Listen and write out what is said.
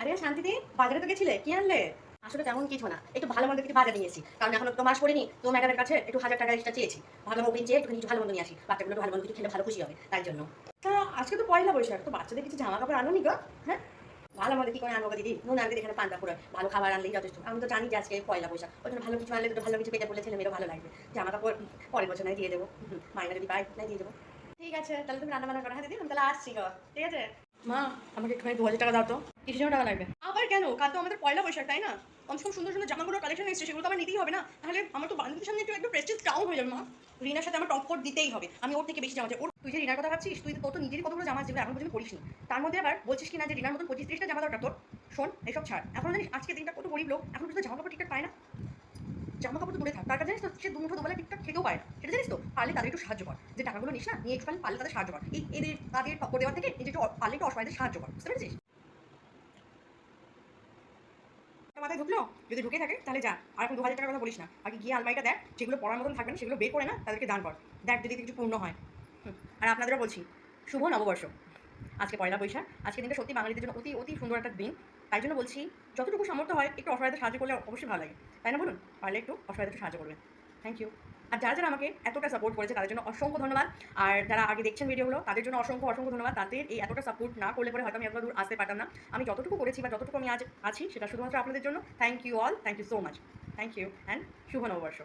আরে শান্তিদি, বাজারে তো গেছিলে? কি আনলে? আসলে তেমন কিছু না। একটু ভালো মন্দ কিছু বাজার নিয়েছি। কারণ এখন তো মাস করিনি তো ম্যাডামের কাছে একটু হাজার টাকা এক্সট্রা চেয়েছি। ভালো মোবিল চেয়ে একটু কিছু ভালো মন্দ নিয়ে আসি। বাচ্চাগুলো ভালো মন্দ কিছু খেলে ভালো খুশি হবে, তাই জন্য। তা আজকে তো পয়লা বৈশাখ, তো বাচ্চাদের কিছু জামা কাপড় আনো নি গো? হ্যাঁ? ভালো মন্দ কি করে আনব দিদি? নুন আনতে এখানে পান্তা পুরো ভালো খাবার আনলেই যথেষ্ট। আমি তো জানি যে আজকে পয়লা বৈশাখ। ওই জন্য ভালো কিছু আনলে তো ভালো কিছু পেটে বলে ছেলেমেয়েরও ভালো লাগবে। জামা কাপড় পরের বছর নয় দিয়ে দেবো। মাইনা যদি পাই নাই দিয়ে দেবো। ঠিক আছে, তাহলে তুমি রান্না বান্না করা হ্যাঁ দিদি? আমি তাহলে আসছি গো। ঠিক আছে? মা, আমাকে একটুখানি দু হাজার টাকা দাও তো। কিসের জন্য টাকা লাগবে। আবার কেন? কাল তো আমাদের পয়লা বৈশাখ, তাই না? কমসে কম সুন্দর সুন্দর জামাগুলো কালেকশন এসেছে, সেগুলো তো আমার নিতেই হবে না? তাহলে আমার তো বান্ধবীর সামনে একটু একটু প্রেস্টিজ ডাউন হয়ে যাবে, মা। রিনার সাথে আমার টপ কোট দিতেই হবে। আমি ওর থেকে বেশি জামা ওর তুই যে রিনার কথা ভাবছিস, তুই তো নিজেরই কতগুলো জামা যেগুলো এখন পর্যন্ত পড়িস তার মধ্যে আবার বলছিস কি না যে রিনার মতন পঁচিশ ত্রিশটা জামা দরকার তোর? শোন, এসব ছাড়। এখন জানিস আজকে দিনটা কত গরিব লোক। এখন পর্যন্ত জামা কাপড় ঠিকঠাক পায় না। জামা কাপড় দূরে থাক। তার কাছে জানিস তো, সে দুমুঠো দুবেলা ঠিকঠাক খেতেও পায় না। সেটা জানিস তো? পারলে তাদের একটু সাহায্য কর। যে টাকাগুলো নিস না, নিয়ে একটু পারলে তাদের সাহায্য কর। এই এদের তাদের টপ্পর দেওয়ার থেকে নিজে একটু পারলে একটু অসহায়দের সাহায্য কর। বুঝতে পেরেছিস? মাথায় ঢুকলো? যদি ঢুকে থাকে, তাহলে যা। আর এখন দু হাজার টাকার কথা বলিস না। আগে গিয়ে আলমারিটা দেখ, যেগুলো পড়ার মতন থাকবে না, সেগুলো বের করে না, তাদেরকে দান কর। দেখ যদি কিছু পূর্ণ হয়। আর আপনাদেরও বলছি, শুভ নববর্ষ। আজকে পয়লা বৈশাখ। আজকে দিনটা সত্যি বাঙালিদের জন্য অতি অতি সুন্দর একটা দিন। তাই জন্য বলছি, যতটুকু সামর্থ্য হয়, একটু অসহায়তা সাহায্য করলে অবশ্যই ভালো লাগে। তাই না বলুন? পারলে একটু অসহায়তা সাহায্য করবেন। থ্যাংক ইউ আর যারা যারা আমাকে এতটা সাপোর্ট করেছে, তাদের জন্য অসংখ্য ধন্যবাদ। আর যারা আগে দেখছেন ভিডিওগুলো তাদের জন্য অসংখ্য অসংখ্য ধন্যবাদ। তাদের এই এতটা সাপোর্ট না করলে পরে হয়তো আমি এতটা দূর আসতে পারতাম না। আমি যতটুকু করেছি বা যতটুকু আমি আজ আছি, সেটা শুধুমাত্র আপনাদের জন্য। Thank you all thank you so much thank you and শুভ নববর্ষ।